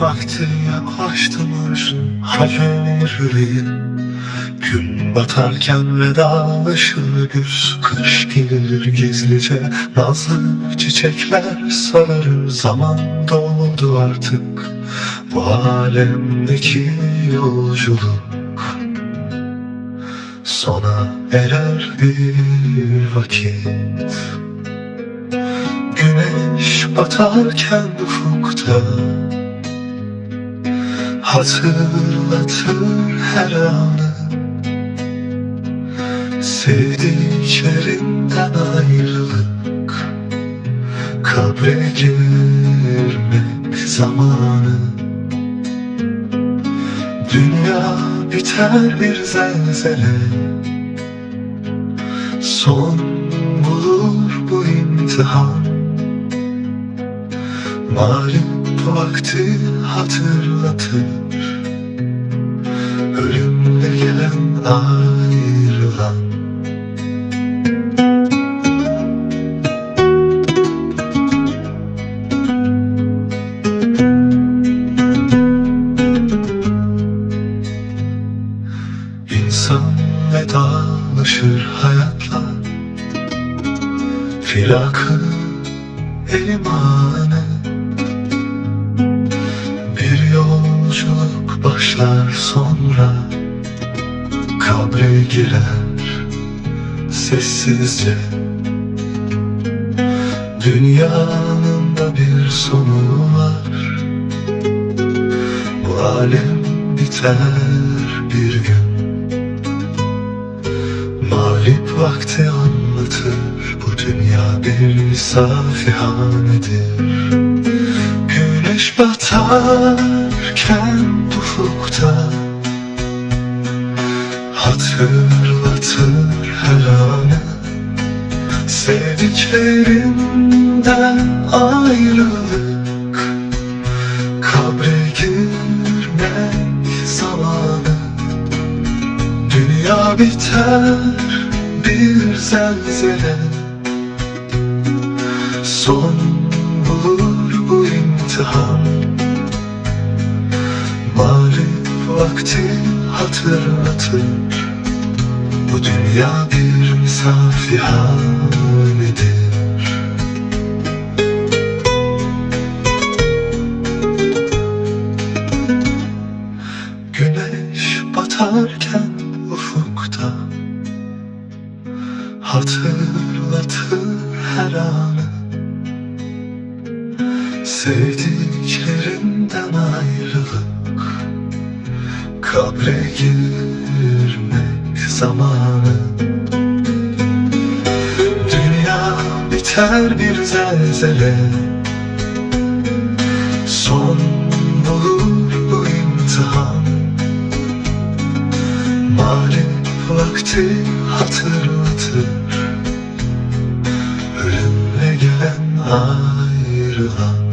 vakti yaklaştılar Hacer yüreğim Gün batarken vedalaşır güz Kış gelir gizlice. Nazlı çiçekler sararır Zaman doldu artık. Bu alemdeki yolculuk Sona erer bir vakit. Güneş batarken ufukta Hatırlatır her anı. Sevdiklerinden ayrılık. Kabre girmek zamanı. Dünya biter bir zelzele. Son bulur bu imtihan. Malum vakti hatırlatır ayrılan İnsan vedalaşır hayatla. Filakı emanı Bir yolculuk başlar sonra Kabre girer sessizce. Dünyanın da bir sonu var. Bu alem biter bir gün. Mağlup vakti anlatır. Bu dünya bir misafihanedir Güneş batarken ufukta Hatırlatır her anı. Sevdiklerinden ayrılık. Kabre girmek zamanı. Dünya biter bir zelzele Son bulur bu imtihan. Mağrib vakti hatırlatır Bu dünya bir misafirhanedir Güneş batarken ufukta Hatırlatır her anı. Sevdiklerinden ayrılık Kabre girmek zamanı. Dünya biter bir zelzele. Son bulur bu imtihan. Mağlup vakti hatırlatır. Ölümle gelen ayrılan